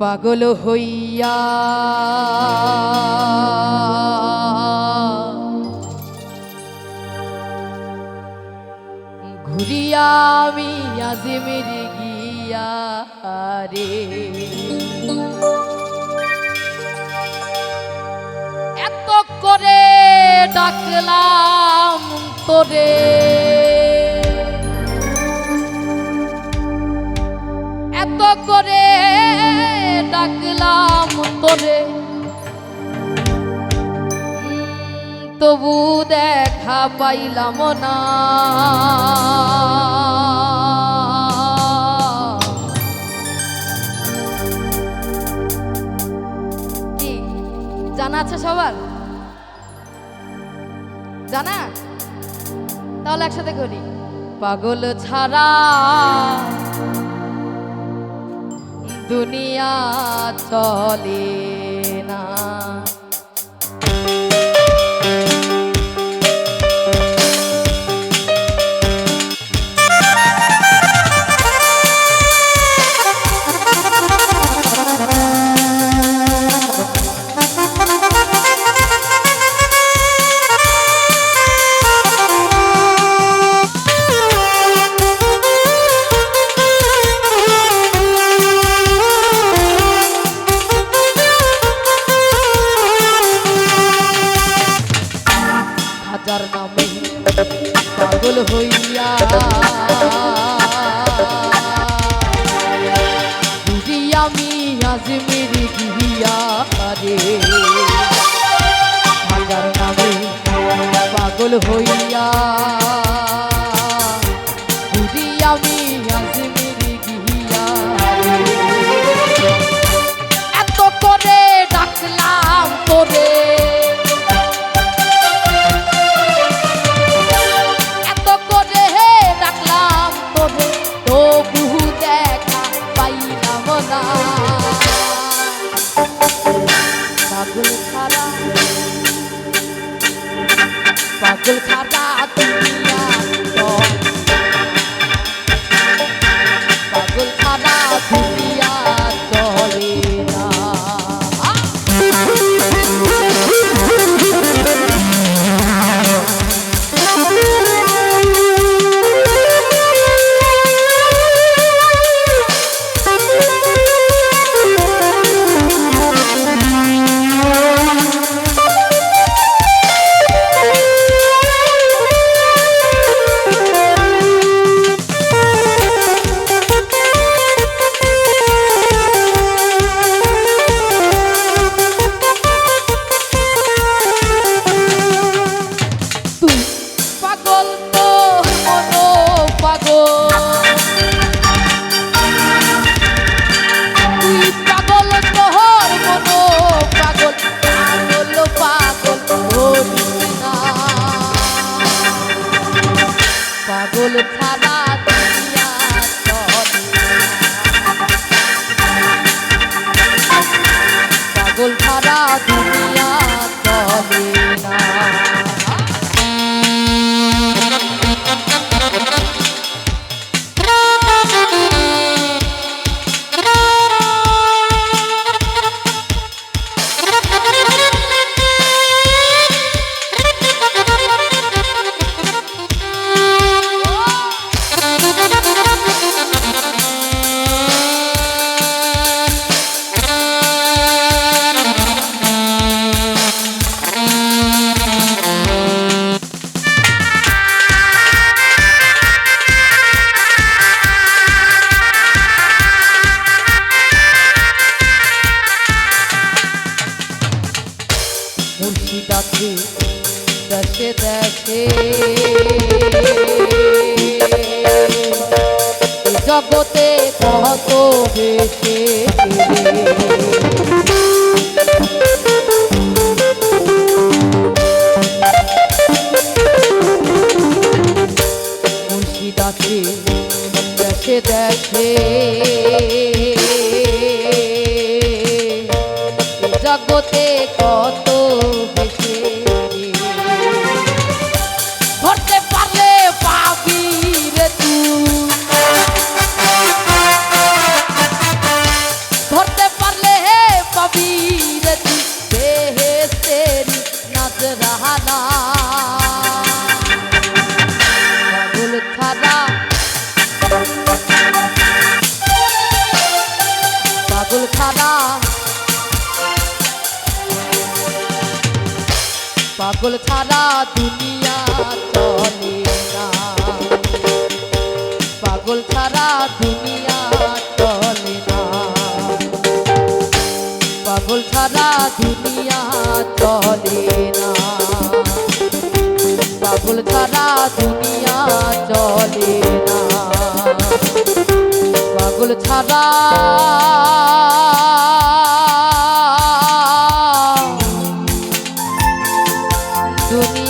পাগল হইয়া। ঘুরিয়া আমি আজমের গিয়া রে। এত করে ডাকলাম তোরে। এত করে ডাকলাম তোরে। তবু দেখা পাইলাম না। কি, জানা আছে সবার? জানা? তাহলে একসাথে করি। পাগল ছাড়া দুনিয়া চলে না। হইয়া। বুঝি আমি আজমির গিয়া রে হাজার নামে পাগল হইয়া। পাগল মুর্শিদ আছে দেশে দেশে জগতে কত বেশে। মুর্শিদ আছে দেশে দেশে জগতে কত রাহানা। পাগল খানা পাগল খানা পাগল ছাড়া দুনিয়া চলে না। পাগল ছাড়া দুনিয়া সারা দুনিয়া চলে না। পাগল ছাড়া দুনিয়া